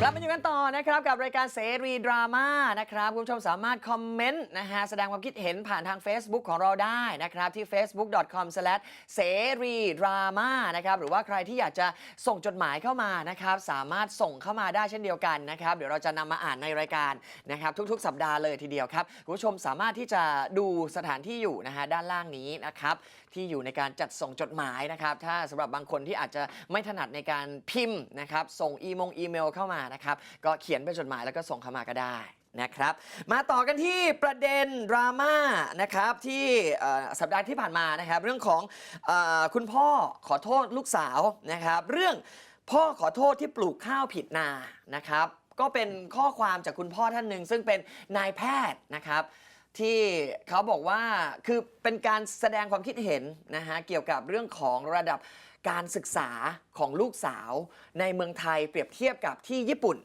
กลับมาอยู่กันต่อนะครับกับรายการเสรีดราม่านะครับคุณผู้ชมสามารถคอมเมนต์นะฮะแสดงความคิดเห็นผ่านทาง Facebook ของเราได้นะครับที่ facebook.com เสรีดราม่านะครับหรือว่าใครที่อยากจะส่งจดหมายเข้ามานะครับสามารถส่งเข้ามาได้เช่นเดียวกันนะครับเดี๋ยวเราจะนำมาอ่านในรายการนะครับทุกๆ สัปดาห์เลยทีเดียวครับคุณผู้ชมสามารถที่จะดูสถานที่อยู่นะฮะด้านล่างนี้นะครับ ที่อยู่ในการจัดส่งจดหมายนะครับ ถ้าสำหรับบางคนที่อาจจะไม่ถนัดในการพิมพ์นะครับส่งอีมงอีเมลเข้ามานะครับก็เขียนเป็นจดหมายแล้วก็ส่งเข้ามาก็ได้นะครับมาต่อกันที่ประเด็นดราม่านะครับที่สัปดาห์ที่ผ่านมานะครับ เรื่องของอคุณพ่อขอโทษลูกสาวนะครับ เรื่องพ่อขอโทษที่ปลูกข้าวผิดนานะครับ ก็เป็นข้อความจากคุณพ่อท่านหนึ่งซึ่งเป็นนายแพทย์นะครับ ที่เขาบอกว่าคือเป็นการแสดงความคิดเห็นนะฮะเกี่ยวกับเรื่องของระดับการศึกษาของลูกสาวในเมืองไทยเปรียบเทียบกับที่ญี่ปุ่น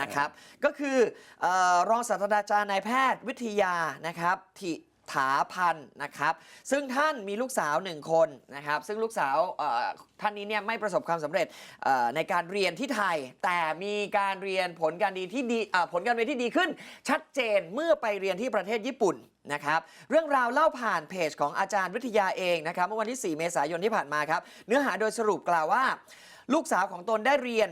นะครับ ก็คือเออรองศาสตราจารย์นายแพทย์วิทยานะครับทิ ถาพันธ์นะครับ ซึ่งท่านมีลูกสาวหนึ่งคนนะครับ ซึ่งลูกสาวท่านนี้เนี่ยไม่ประสบความสำเร็จในการเรียนที่ไทย แต่มีการเรียนผลการดีที่ดีผลการเรียนที่ดีขึ้น ชัดเจนเมื่อไปเรียนที่ประเทศญี่ปุ่น นะครับเรื่องราวเล่าผ่านเพจของอาจารย์วิทยาเองนะครับเมื่อวันที่ 4 เมษายนที่ผ่านมาครับ เนื้อหาโดยสรุปกล่าวว่า ลูกสาวของตนได้เรียน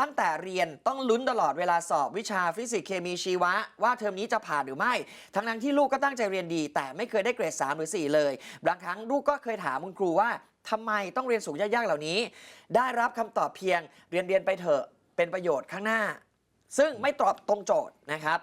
ตั้งแต่เรียนต้องลุ้นตลอดเวลาสอบวิชาฟิสิกส์เคมีชีวะ ว่าเทอมนี้จะผ่านหรือไม่ ทั้งนั้นที่ลูกก็ตั้งใจเรียนดี แต่ไม่เคยได้เกรด 3 หรือ 4 เลยบางครั้งลูกก็เคยถามคุณครูว่าทำไมต้องเรียนสูงยากๆเหล่านี้ ได้รับคำตอบเพียงเรียนเรียนไปเถอะเป็นประโยชน์ข้างหน้า ซึ่งไม่ตอบตรงโจทย์นะครับ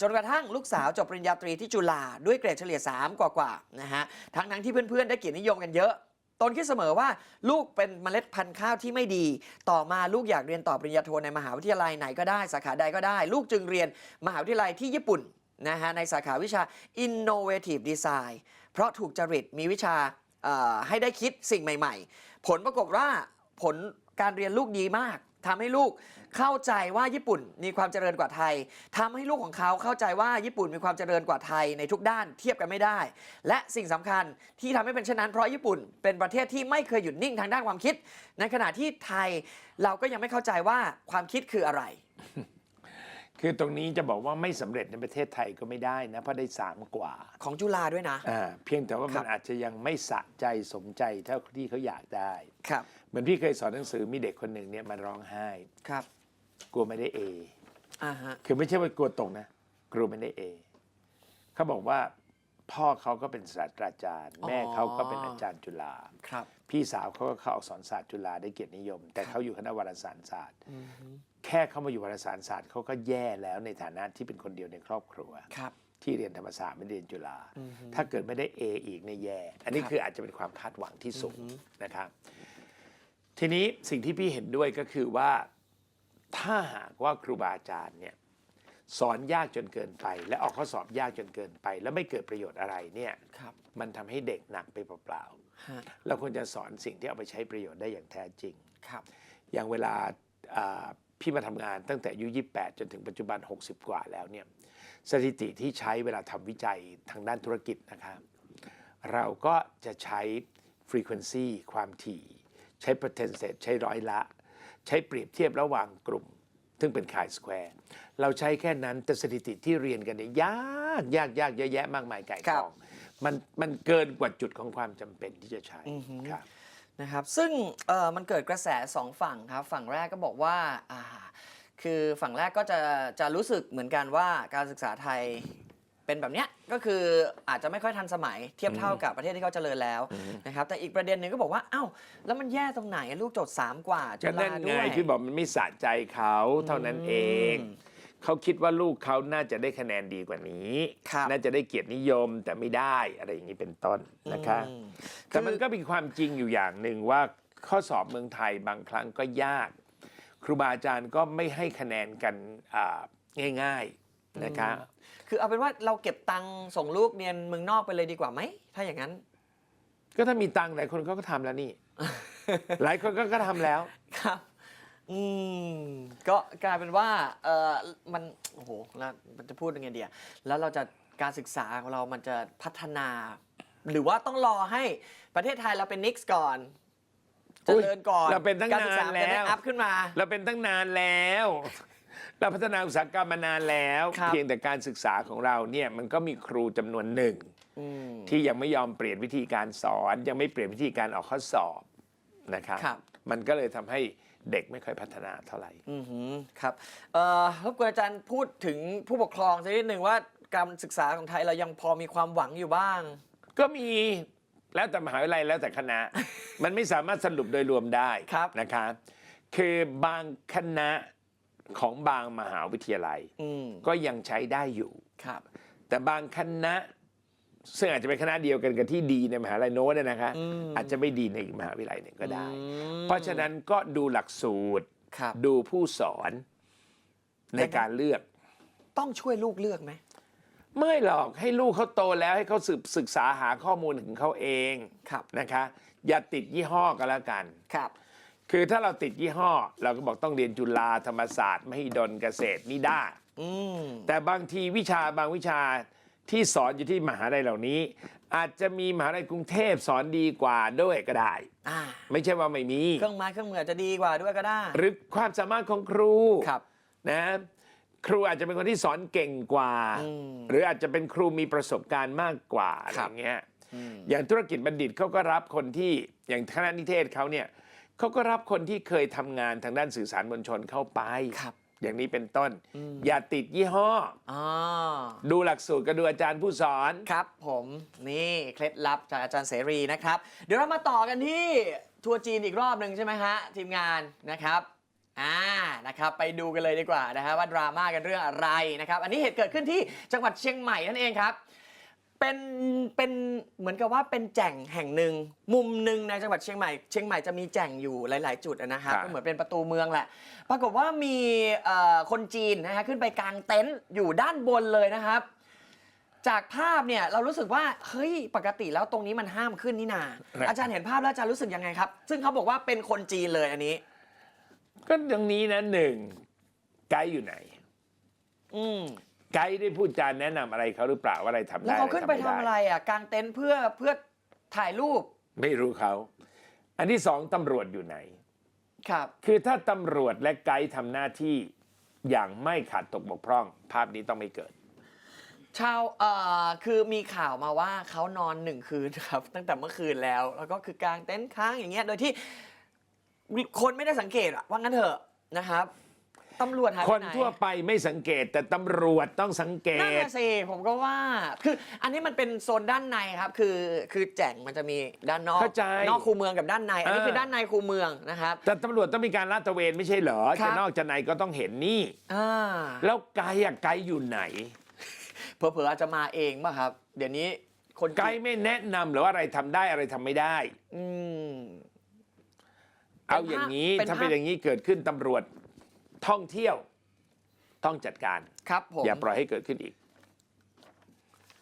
จนกระทั่งลูกสาวจบปริญญาตรีที่จุฬาด้วยเกรดเฉลี่ย 3 กว่าๆนะฮะทั้งทั้งที่เพื่อนๆ ได้เกียรตินิยมกันเยอะตนคิดเสมอว่าลูกเป็นเมล็ดพันธุ์ข้าวที่ไม่ดี ต่อมาลูกอยากเรียนต่อปริญญาโทในมหาวิทยาลัยไหนก็ได้สาขาใดก็ได้ ลูกจึงเรียนมหาวิทยาลัยที่ญี่ปุ่นนะฮะในสาขาวิชา innovative design เพราะถูกจริตมีวิชาให้ได้คิดสิ่งใหม่ ๆ ผลปรากฏว่าผลการเรียนลูกดีมาก ทำให้ลูกเข้าใจว่าญี่ปุ่นมีความเจริญกว่าไทยทำให้ลูกของเขาเข้าใจว่าญี่ปุ่นมีความเจริญกว่าไทยในทุกด้านเทียบกันไม่ได้ และสิ่งสำคัญที่ทำให้เป็นเช่นนั้นเพราะญี่ปุ่นเป็นประเทศที่ไม่เคยหยุดนิ่งทางด้านความคิด ในขณะที่ไทยเราก็ยังไม่เข้าใจว่าความคิดคืออะไร คือตรงนี้จะบอกว่าไม่สำเร็จในประเทศไทยก็ไม่ได้นะเพราะได้สามกว่าของจุฬาด้วยนะอ่าเพียงแต่ว่าครัมันบอาจจะยังไม่สะใจสมใจเท่าที่เขาอยากได้ครับเหมือนพี่เคยสอนหนังสือมีเด็กคนหนึ่งเนี่ยมันร้องไห้ครับ กลัวไม่ได้เออ่าฮะคือไม่ใช่ว่ากลัวตกนะกลัวไม่ได้เอเขาบอกว่าพ่อเขาก็เป็นศาสตราจารย์ แม่เขาก็เป็นอาจารย์จุฬาครับ พี่สาวเขาก็เข้าอักษรศาสตร์จุฬาได้เกียรตินิยม แต่เขาอยู่คณะวารสารศาสตร์ แค่เข้ามาอยู่วารสารศาสตร์เขาก็แย่แล้วในฐานะที่เป็นคนเดียวในครอบครัว ครับ ที่เรียนธรรมศาสตร์ไม่ได้เรียนจุฬาถ้าเกิดไม่ได้ A อีกเนี่ยแย่ อันนี้ครับ คืออาจจะเป็นความคาดหวังที่สูงนะครับ ทีนี้สิ่งที่พี่เห็นด้วยก็คือว่า ถ้าหากว่าครูบาอาจารย์เนี่ยสอนยากจนเกินไป และออกข้อสอบยากจนเกินไป แล้วไม่เกิดประโยชน์อะไรเนี่ยครับมันทำให้เด็กหนักไปเปล่าฮะๆเราควรจะสอนสิ่งที่เอาไปใช้ประโยชน์ได้อย่างแท้จริง ครับ อย่างเวลาอ่า พี่มาทำงานตั้งแต่อายุ 28 จนถึงปัจจุบัน 60 กว่าแล้วเนี่ยสถิติที่ใช้เวลาทำวิจัยทางด้านธุรกิจนะครับเราก็จะใช้ frequency ความถี่ ใช้ percentage ใช้ร้อยละ ใช้เปรียบเทียบระหว่างกลุ่ม ซึ่งเป็น chi square เราใช้แค่นั้นแต่สถิติที่เรียนกันเนี่ยยากยากยากเยอะแยะมากมายไก่ครักบองมันมันเกินกว่าจุดของความจำเป็นที่จะใช้ครับ นะครับซึ่งเอ่อมันเกิดกระแสสองฝั่งครับฝั่งแรกก็บอกว่าอ่าคือฝั่งแรกก็จะจะรู้สึกเหมือนกันว่าการศึกษาไทยเป็นแบบเนี้ยก็คืออาจจะไม่ค่อยทันสมัยเทียบเท่ากับประเทศที่เขาเจริญแล้วนะครับแต่อีกประเด็นหนึ่งก็บอกว่าอ้าวแล้วมันแย่ตรงไหนลูกโจทย์สามกว่าจุก็นั่ฬานไงด้วยพี่บอกมันไม่สะใจเขาเท่านั้นเอง เขาคิดว่าลูกเขาน่าจะได้คะแนนดีกว่านี้ ครับน่าจะได้เกียรตินิยมแต่ไม่ได้อะไรอย่างนี้เป็นต้นนะคะ อืม แต่มันก็มีความจริงอยู่อย่างหนึ่งว่าข้อสอบเมืองไทยบางครั้งก็ยาก ครูบาอาจารย์ก็ไม่ให้คะแนนกันอ่าง่ายๆนะคะ คือเอาเป็นว่าเราเก็บตังค์ส่งลูกเรียนเมืองนอกไปเลยดีกว่าไหม ถ้าอย่างนั้น ก็ถ้ามีตังค์หลายคนเขาก็ทำแล้วนี่ หลายคนก็ก็ทำแล้ว ครับ อืมก็กลายเป็นว่าเออมันโอ้โหแล้วมันจะพูดยังไงเดียแล้วเราจะการศึกษาของเรามันจะพัฒนา หรือว่าต้องรอให้ประเทศไทยเราเป็นนิกส์ก่อนก็เจริญก่อนเราเป็นตั้งการศึกษนานจะได้แล้วอัพขึ้นมา เราเป็นตั้งนานแล้ว เราพัฒนาอุตสาหกรรมมานานแล้ว ครับ เพียงแต่การศึกษาของเราเนี่ยมันก็มีครูจำนวนหนึ่ง อืมที่ยังไม่ยอมเปลี่ยนวิธีการสอน ยังไม่เปลี่ยนวิธีการออกข้อสอบนะครับ ครับ มันก็เลยทำให้ เด็กไม่ค่อยพัฒนาเท่าไหร่อือหือครับเอ่อรบกวนอาจารย์พูดถึงผู้ปกครองสักนิดหนึ่งว่าการศึกษาของไทยเรายังพอมีความหวังอยู่บ้าง ก็มีแล้วแต่มหาวิทยาลัยแล้วแต่คณะ มันไม่สามารถสรุปโดยรวมได้ครับ นะคะคือบางคณะของบางมหาวิทยาลัย อืมก็ยังใช้ได้อยู่ ครับ แต่บางคณะ ซึ่งอาจจะเป็นคณะเดียวกันกับที่ดีในมหาลัยโน้นเนยนะคะอืมอาจจะไม่ดีในอีกมหาวิทยาลัยหนึ่งก็ได้อืมเพราะฉะนั้นก็ดูหลักสูตร ครับ ดูผู้สอนในการเลือก ต้องช่วยลูกเลือกไหม ไม่หรอกให้ลูกเขาโตแล้วให้เขาสืบศึกษาหาข้อมูลถึงเขาเองครับ นะคะ อย่าติดยี่ห้อก็แล้วกัน ครับ คือถ้าเราติดยี่ห้อ เราก็บอกต้องเรียนจุฬาธรรมศาสตร์มหิดลเกษตรนิด้า อืม แต่บางทีวิชาบางวิชา ที่สอนอยู่ที่มหาลัยเหล่านี้ อาจจะมีมหาลัยกรุงเทพสอนดีกว่าด้วยก็ได้ อ่าไม่ใช่ว่าไม่มี เครื่องไม้เครื่องมืออาจจะดีกว่าด้วยก็ได้ หรือความสามารถของครูครับ นะครูอาจจะเป็นคนที่สอนเก่งกว่า อืมหรืออาจจะเป็นครูมีประสบการณ์มากกว่าอะไรครับอย่างเงี้ย อืม อย่างธุรกิจบัณฑิตเขาก็รับคนที่อย่างคณะนิเทศเขาเนี่ยเขาก็รับคนที่เคยทำงานทางด้านสื่อสารมวลชนเข้าไป ครับ อย่างนี้เป็นต้นอืมอย่าติดยี่ห้ออ๋อดูหลักสูตรก็ดูอาจารย์ผู้สอนครับ ผมนี่เคล็ดลับจากอาจารย์เสรีนะครับ เดี๋ยวเรามาต่อกันที่ทัวร์จีนอีกรอบหนึ่งใช่ไหมฮะ ทีมงานนะครับอ่านะครับไปดูกันเลยดีกว่านะฮะว่าดราม่ากันเรื่องอะไรนะครับ อันนี้เหตุเกิดขึ้นที่จังหวัดเชียงใหม่นั่นเองครับ เป็นเป็นเหมือนกับว่าเป็นแจ่งแห่งหนึ่งมุมหนึ่งในจังหวัดเชียงใหม่เชียงใหม่จะมีแจ่งอยู่หลาย ๆ จุดนะครับครับก็เหมือนเป็นประตูเมืองแหละ ปรากฏว่ามีเอ่อคนจีนนะฮะขึ้นไปกางเต็นท์อยู่ด้านบนเลยนะครับ จากภาพเนี่ยเรารู้สึกว่าเฮ้ยปกติแล้วตรงนี้มันห้ามขึ้นนี่นาครับอาจารย์เห็นภาพแล้วอาจารย์รู้สึกยังไงครับ ซึ่งเขาบอกว่าเป็นคนจีนเลยอันนี้ ก็ตรงนี้นะหนึ่งไกด์อยู่ไหน อืม ไกด์ได้พูดจาแนะนำอะไรเขาหรือเปล่าว่าอะไรทำแล้วได้เขาขึ้นไปทำม่ด้อะไรอะกางเต็นท์เพื่อเพื่อถ่ายรูปไม่รู้เขา อันที่สองตำรวจอยู่ไหน ครับ คือถ้าตำรวจและไกด์ทำหน้าที่อย่างไม่ขาดตกบกพร่อง ภาพนี้ต้องไม่เกิด ชาวเอ่อคือมีข่าวมาว่าเขานอนหนึ่งคืนครับ ตั้งแต่เมื่อคืนแล้ว แล้วก็คือกางเต็นท์ค้างอย่างเงี้ยโดยที่ คนไม่ได้สังเกตอะว่างั้นเถอะนะครับ ตำรวจหายคไปนไหนทั่วไปไม่สังเกตแต่ตำรวจต้องสังเกนั่นต น่ะสิผมก็ว่า คืออันนี้มันเป็นโซนด้านในครับ คือคือแจ่งมันจะมีด้านนอกเข้าใจนอกคูเมืองกับด้านใน อันนี้เออ คือด้านในคูเมืองนะครับ แต่ตำรวจต้องมีการลาดตระเวนไม่ใช่เหรอครับจะนอกจะในก็ต้องเห็นนี่ อ่าแล้วไกด์อะไกด์อยู่ไหน เผลอๆอาจจะมาเองป่ะครับ เดี๋ยวนี้คนไกด์ไม่แนะนำหรือว่าอะไรทำได้อะไรทำไม่ได้ อืม เอาอย่างนี้เป็นภาพถ้าเป็นอย่างนี้เกิดขึ้นตำรวจ ท่องเที่ยวต้องจัดการครับผมอย่าปล่อยให้เกิดขึ้นอีก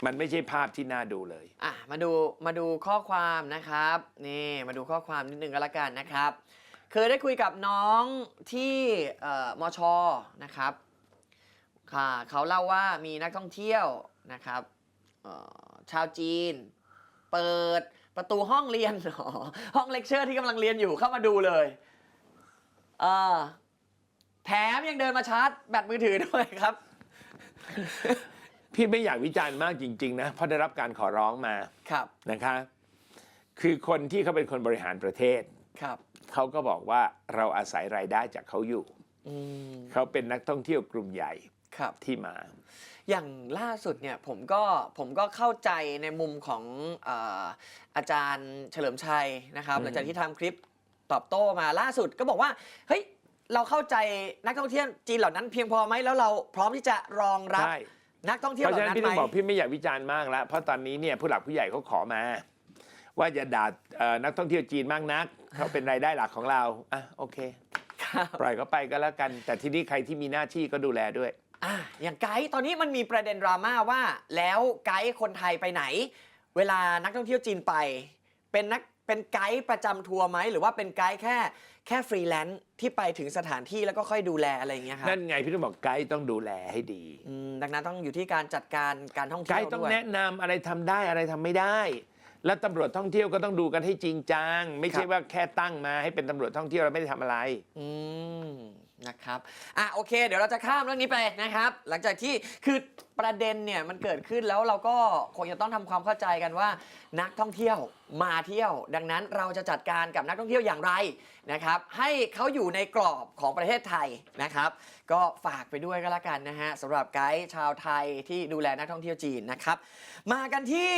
มันไม่ใช่ภาพที่น่าดูเลยอะมาดูมาดูข้อความนะครับ นี่มาดูข้อความนิดนึงก็แล้วกันนะครับ เคยได้คุยกับน้องที่เอ่อมชนะครับค่ะเขาเล่าว่ามีนักท่องเที่ยวนะครับเอ่อชาวจีน เปิดประตูห้องเรียนอ๋อห้องเลคเชอร์ที่กำลังเรียนอยู่เข้ามาดูเลยเออ แถมยังเดินมาชาร์จแบตมือถือด้วยครับ พี่ไม่อยากวิจารณ์มากจริง ๆ นะ เพราะได้รับการขอร้องมาครับ นะคะ คือคนที่เขาเป็นคนบริหารประเทศ ครับ เขาก็บอกว่าเราอาศัยรายได้จากเขาอยู่ อืม เขาเป็นนักท่องเที่ยวกลุ่มใหญ่ครับ ที่มา อย่างล่าสุดเนี่ยผมก็ผมก็เข้าใจในมุมของเอออาจารย์เฉลิมชัยนะครับอืมหลังจากที่ทำคลิปตอบโต้มาล่าสุดก็บอกว่า เฮ้ย เราเข้าใจนักท่องเที่ยวจีนเหล่านั้นเพียงพอไหมแล้วเราพร้อมที่จะรองรับ ใช่นักท่องเที่ยวเพราะเหฉะล่านั้นนั้นพี่ไหต้มองบอกพี่ไม่อยากวิจารณ์มากแล้วเพราะตอนนี้เนี่ยผู้หลักผู้ใหญ่เขาขอมา ว่าอย่าด่าเอ่อนักท่องเที่ยวจีนมากนักเขาเป็นรายได้หลักของเราอะโอเค ครับ ปล่อยเขาไปก็แล้วกัน แต่ทีนี้ใครที่มีหน้าที่ก็ดูแลด้วย อะอย่างไกด์ตอนนี้มันมีประเด็นดราม่าว่า แล้วไกด์คนไทยไปไหน เวลานักท่องเที่ยวจีนไป เป็นนัก เป็นไกด์ประจำทัวร์ไหมหรือว่าเป็นไกด์แค่แค่ฟรีแลนซ์ที่ไปถึงสถานที่แล้วก็ค่อยดูแลอะไรอย่างเงี้ยครับนั่นไงพี่ต้องบอกไกด์ต้องดูแลให้ดี อืมดังนั้นต้องอยู่ที่การจัดการการท่องไกเที่ยวด์ต้องด้วย แนะนำอะไรทำได้อะไรทำไม่ได้ และตำรวจท่องเที่ยวก็ต้องดูกันให้จริงจัง ไม่คใช่รับ ว่าแค่ตั้งมาให้เป็นตำรวจท่องเที่ยวเราไม่ได้ทำอะไร อืม นะครับอะโอเค เดี๋ยวเราจะข้ามเรื่องนี้ไปนะครับ หลังจากที่คือประเด็นเนี่ยมันเกิดขึ้นแล้วเราก็คงจะต้องทำความเข้าใจกันว่า นักท่องเที่ยวมาเที่ยว ดังนั้นเราจะจัดการกับนักท่องเที่ยวอย่างไรนะครับ ให้เขาอยู่ในกรอบของประเทศไทยนะครับ ก็ฝากไปด้วยก็แล้วกันนะฮะสำหรับไกด์ชาวไทยที่ดูแลนักท่องเที่ยวจีนนะครับ มากันที่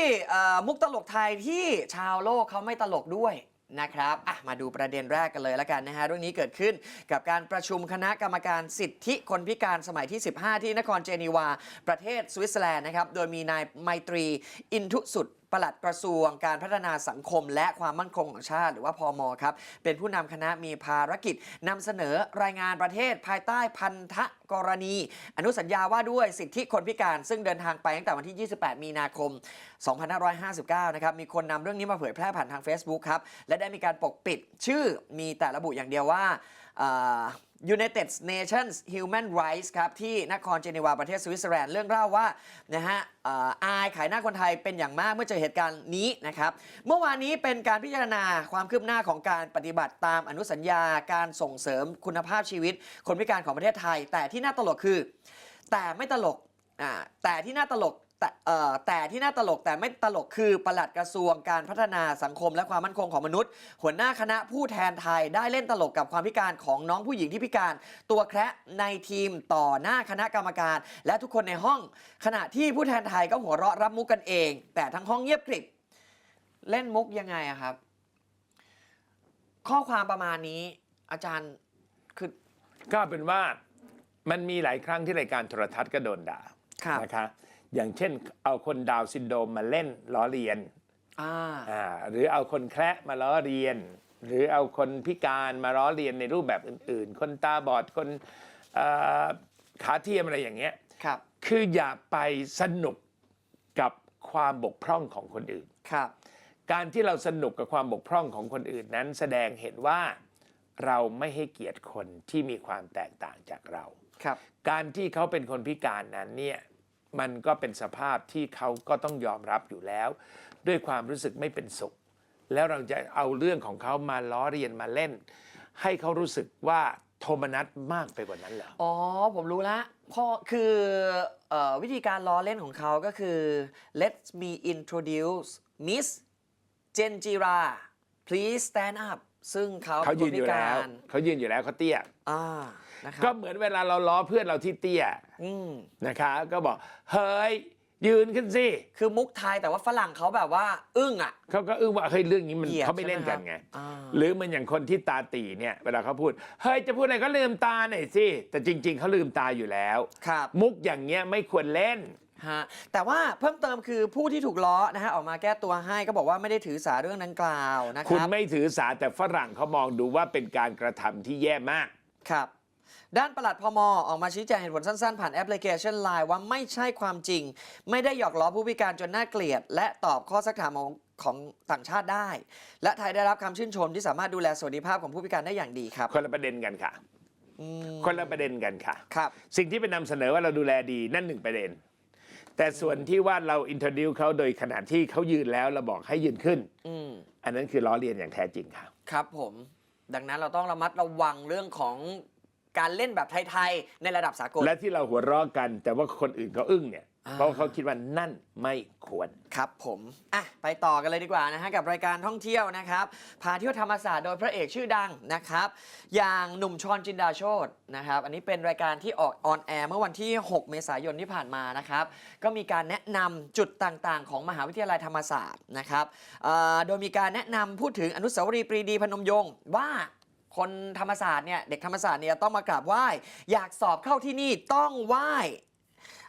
มุกตลกไทยที่ชาวโลกเขาไม่ตลกด้วย นะครับอะมาดูประเด็นแรกกันเลยละกันนะฮะเรื่องนี้เกิดขึ้นกับการประชุมคณะกรรมการสิทธิคนพิการสมัยที่ 15 ที่นครเจนีวา ประเทศสวิตเซอร์แลนด์นะครับโดยมีนายไมตรีอินทุสุด ปลัดกระทรวงการพัฒนาสังคม และความมั่นคงของชาติ หรือว่าพอมครับ เป็นผู้นำคณะมีภารกิจนำเสนอรายงานประเทศภายใต้พันธกรณี อนุสัญญาว่าด้วยสิทธิคนพิการ ซึ่งเดินทางไปตั้งแต่วันที่ 28 มีนาคม 2559 นะครับ มีคนนำเรื่องนี้มาเผยแพร่ผ่านทาง Facebook ครับ และได้มีการปกปิดชื่อมีแต่ระบุอย่างเดียวว่าอ่า United Nations Human Rights ครับที่นครเจนีวาประเทศสวิตเซอร์แลนด์เรื่องเล่าว่านะฮะอาอายขายหน้าคนไทยเป็นอย่างมากเมื่อเจอเหตุการณ์นี้นะครับเมื่อวานนี้เป็นการพิจารณาความคืบหน้าของการปฏิบัติตามอนุสัญญาการส่งเสริมคุณภาพชีวิต คนพิการของประเทศไทย แต่ที่น่าตลกคือ แต่ไม่ตลกแต่ที่น่าตลก แต่เอ่อแต่ที่น่าตลกแต่ไม่ตลกคือปลัดกระทรวงการพัฒนาสังคมและความมั่นคงของมนุษย์ หัวหน้าคณะผู้แทนไทยได้เล่นตลกกับความพิการของน้องผู้หญิงที่พิการตัวแคระในทีมต่อหน้าคณะกรรมการ และทุกคนในห้อง ขณะที่ผู้แทนไทยก็หัวเราะรับมุกกันเอง แต่ทั้งห้องเงียบกริบเล่นมุกยังไงอะครับ ข้อความประมาณนี้ อาจารย์คือ ก็เป็นว่ามันมีหลายครั้งที่รายการโทรทัศน์ก็โดนด่าครับ นะคะ อย่างเช่น เอาคนดาวน์ซินโดรมมาเล่นล้อเลียนอ่าอ่าหรือเอาคนแคระมาล้อเลียน หรือเอาคนพิการมาล้อเลียนในรูปแบบอื่น ๆ คนตาบอดคนเอ่อขาเทียมอะไรอย่างเงี้ยครับ คืออย่าไปสนุกกับความบกพร่องของคนอื่นครับ การที่เราสนุกกับความบกพร่องของคนอื่นนั้น แสดงเห็นว่าเราไม่ให้เกียรติคนที่มีความแตกต่างจากเราครับ การที่เขาเป็นคนพิการนั้นเนี่ย มันก็เป็นสภาพที่เขาก็ต้องยอมรับอยู่แล้ว ด้วยความรู้สึกไม่เป็นสุข แล้วเราจะเอาเรื่องของเขามาล้อเรียนมาเล่น ให้เขารู้สึกว่าโทมนัสมากไปกว่านั้นเหรออ๋อ ผมรู้ละพ่อคือเออวิธีการล้อเล่นของเขาก็คือ let me introduce Miss Genjira please stand up ซึ่งเขาเขายืนอยู่ป็แล้วคพิการเขายืนอยู่แล้วเขาเตี้ยอ่า นะคก็รับเหมือนเวลาเราล้อเพื่อนเราที่เตี้ยอืมนะคะก็บอกเฮ้ยยืนขึ้นสิคือมุกไทยแต่ว่าฝรั่งเขาแบบว่า อึ้งอะ เขาก็อึ้งว่าเฮ้ยเรื่องนี้มันเหยียดเขาไม่เล่นกันใช่ไหมไงครับอ่า หรือมันอย่างคนที่ตาตีเนี่ยเวลาเขาพูดเฮ้ยจะพูดอะไรก็ลืมตาหน่อยสิแต่จริง ๆเขาลืมตาอยู่แล้ว ครับ มุกอย่างเงี้ยไม่ควรเล่น ฮะแต่ว่าเพิ่มเติมคือผู้ที่ถูกล้อนะฮะออกมาแก้ตัวให้ก็บอกว่าไม่ได้ถือสาเรื่องดังกล่าวนะคคุณรับไม่ถือสาแต่ฝรั่งเขามองดูว่าเป็นการกระทำที่แย่มาก ครับ ด้านปลัดพมออกมาชี้แจงเหตุผลสั้นๆ ผ่านแอปพลิเคชัน Line ว่าไม่ใช่ความจริง ไม่ได้หยอกล้อผู้พิการจนน่าเกลียด และตอบข้อสักถามของของต่างชาติได้ และไทยได้รับคำชื่นชมที่สามารถดูแลสวัสดิภาพของผู้พิการได้อย่างดีครับคนละประเด็นกันค่ะ อืมคนละประเด็นกันค่ะ ครับ สิ่งที่เป็นนำเสนอว่าเราดูแลดีนั่นหนึ่งประเด็น แต่ส่วนที่ว่าเราอิน r o ดิวเขาโดยขณะที่เขายืนแล้วเราบอกให้ยืนขึ้น อืม อันนั้นคือล้อเลียนอย่างแท้จริงค่ะ ครับผม ดังนั้นเราต้องระมัดระวังเรื่องของ การเล่นแบบไทยๆในระดับสากล และที่เราหัวเราะกัน แต่ว่าคนอื่นเขาอึ้งเนี่ย อ่า เพราะเขาคิดว่านั่นไม่ควร ครับผมอะไปต่อกันเลยดีกว่านะฮะกับรายการท่องเที่ยวนะครับ พาเที่ยวธรรมศาสตร์โดยพระเอกชื่อดังนะครับ อย่างหนุ่มชอนจินดาโชตนะครับ อันนี้เป็นรายการที่ออกออนแอร์เมื่อวันที่ 6 เมษายนที่ผ่านมานะครับ ก็มีการแนะนำจุดต่างๆ ของมหาวิทยาลัยธรรมศาสตร์นะครับเอ่อโดยมีการแนะนำพูดถึงอนุสาวรีย์ปรีดีพนมยงค์ว่า คนธรรมศาสตร์เนี่ยเด็กธรรมศาสตร์เนี่ยต้องมากราบไหว้ อยากสอบเข้าที่นี่ต้องไหว้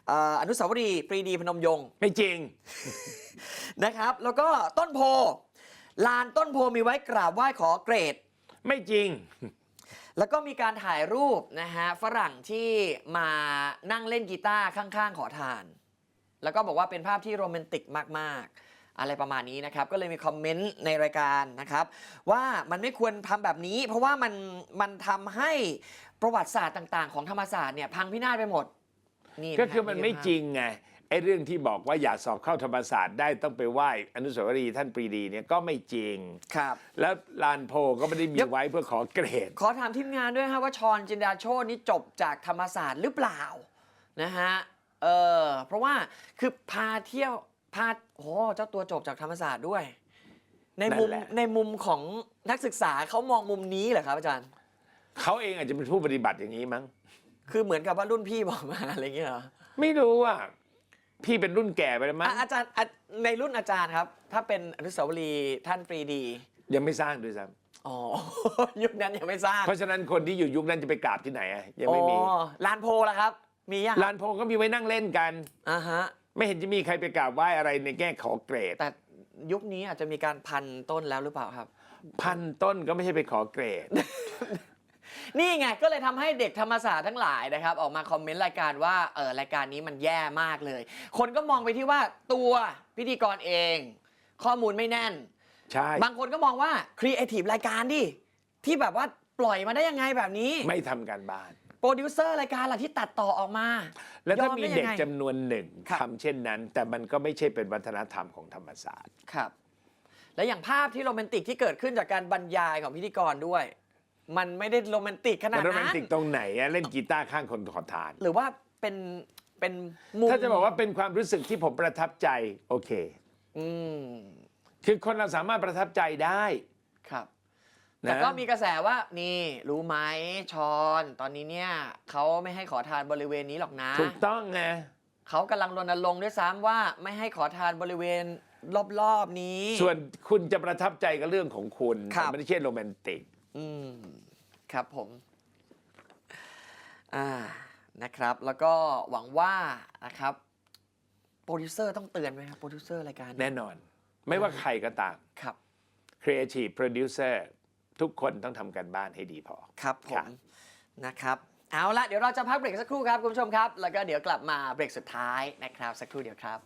เอ่ออนุสาวรีย์ปรีดีพนมยงค์ ไม่จริง นะครับ แล้วก็ต้นโพ ลานต้นโพมีไว้กราบไหว้ขอเกรด ไม่จริง แล้วก็มีการถ่ายรูปนะฮะฝรั่งที่มานั่งเล่นกีตาร์ข้างๆ ขอทาน แล้วก็บอกว่าเป็นภาพที่โรแมนติกมากๆ อะไรประมาณนี้นะครับ ก็เลยมีคอมเมนต์ในรายการนะครับ ว่ามันไม่ควรทำแบบนี้ เพราะว่ามันมันทำให้ประวัติศาสตร์ต่าง ๆ ของธรรมศาสตร์เนี่ยพังพินาศไปหมดนี่นะฮะก็คือมันไม่จริงไงไอ้เรื่องที่บอกว่าอยากสอบเข้าธรรมศาสตร์ได้ต้องไปไหว้อนุสาวรีย์ท่านปรีดีเนี่ยก็ไม่จริง ครับ แล้วลานโพก็ไม่ได้มีเดี๋ยวไว้เพื่อขอเกรด ขอถามทีมงานด้วยครับว่าชอนจินดาโชตนี่จบจากธรรมศาสตร์หรือเปล่านะฮะ เออเพราะว่าคือพาเที่ยว พาโอ้โหเจ้าตัวจบจากธรรมศาสตร์ด้วย ในมุมนั่นแหละ ในมุมของนักศึกษาเขามองมุมนี้เหรอครับอาจารย์ เขาเองอาจจะเป็นผู้ปฏิบัติอย่างนี้มั้ง คือเหมือนกับว่ารุ่นพี่บอกมา อะไรอย่างเงี้ยเหรอไม่รู้อะพี่เป็นรุ่นแก่ไปแล้วมั้งอะอาจารย์อะในรุ่นอาจารย์ครับ ถ้าเป็นอนุสาวรีย์ท่านปรีดี ยังไม่สร้างด้วยซ้อ๋อ ยุคนั้นยังไม่สร้างำเพราะฉะนั้นคนที่อยู่ยุคนั้นจะไปกราบที่ไหนอะยังไม่มีอ๋อลานโพล่ะครับ มียังลานโพก็มีไว้นั่งเล่นกัน อ่าฮะ ไม่เห็นจะมีใครไปกราบไหว้อะไรในแง่ขอเกรด แต่ยุคนี้อาจจะมีการพันต้นแล้วหรือเปล่าครับ พันต้นก็ไม่ใช่ไปขอเกรด นี่ไงก็เลยทำให้เด็กธรรมศาสตร์ทั้งหลายนะครับ ออกมาคอมเมนต์รายการว่าเออรายการนี้มันแย่มากเลย คนก็มองไปที่ว่าตัวพิธีกรเอง ข้อมูลไม่แน่น ใช่ บางคนก็มองว่าครีเอทีฟรายการดิที่แบบว่าปล่อยมาได้ยังไงแบบนี้ ไม่ทำการบ้าน โปรดิวเซอร์รายการล่ะที่ตัดต่อออกมาแล้วถ้ายอมีไยังเด็กไงจำนวนหนึ่งครับ ทำเช่นนั้น แต่มันก็ไม่ใช่เป็นวัฒนธรรมของธรรมศาสตร์ ครับ และอย่างภาพที่โรแมนติกที่เกิดขึ้นจากการบรรยายของพิธีกรด้วย มันไม่ได้โรแมนติกขนามัดนโรแมนนั้นติกตรงไหนอะเล่นกีตาร์ข้างคนขอทาน หรือว่าเป็นเป็นมุมถ้าจะบอกว่าเป็นความรู้สึกที่ผมประทับใจ โอเค อืมคือคนเราสามารถประทับใจได้ ครับนะ แต่ก็มีกระแสว่านี่รู้ไหมชอนตอนนี้เนี่ยเขาไม่ให้ขอทานบริเวณนี้หรอกนะถูกต้องไงเขากำลังรณรงค์ด้วยซ้ำว่าไม่ให้ขอทานบริเวณรอบๆนี้ ส่วนคุณจะประทับใจกับเรื่องของคุณครับแต่ไม่ใช่โรแมนติก อืมครับผม อ่านะครับ แล้วก็หวังว่านะครับโปรดิวเซอร์ต้องเตือนไหมครับโปรดิวเซอร์รายการนี้แน่นอน ไม่ว่าใครก็ตาม ครับ Creative Producer ทุกคนต้องทำการบ้านให้ดีพอ ครับผครัมบ นะครับ เอาละเดี๋ยวเราจะพักเบรกสักครู่ครับคุณผู้ชมครับ แล้วก็เดี๋ยวกลับมาเบรกสุดท้ายนะครับ สักครู่เดียวครับ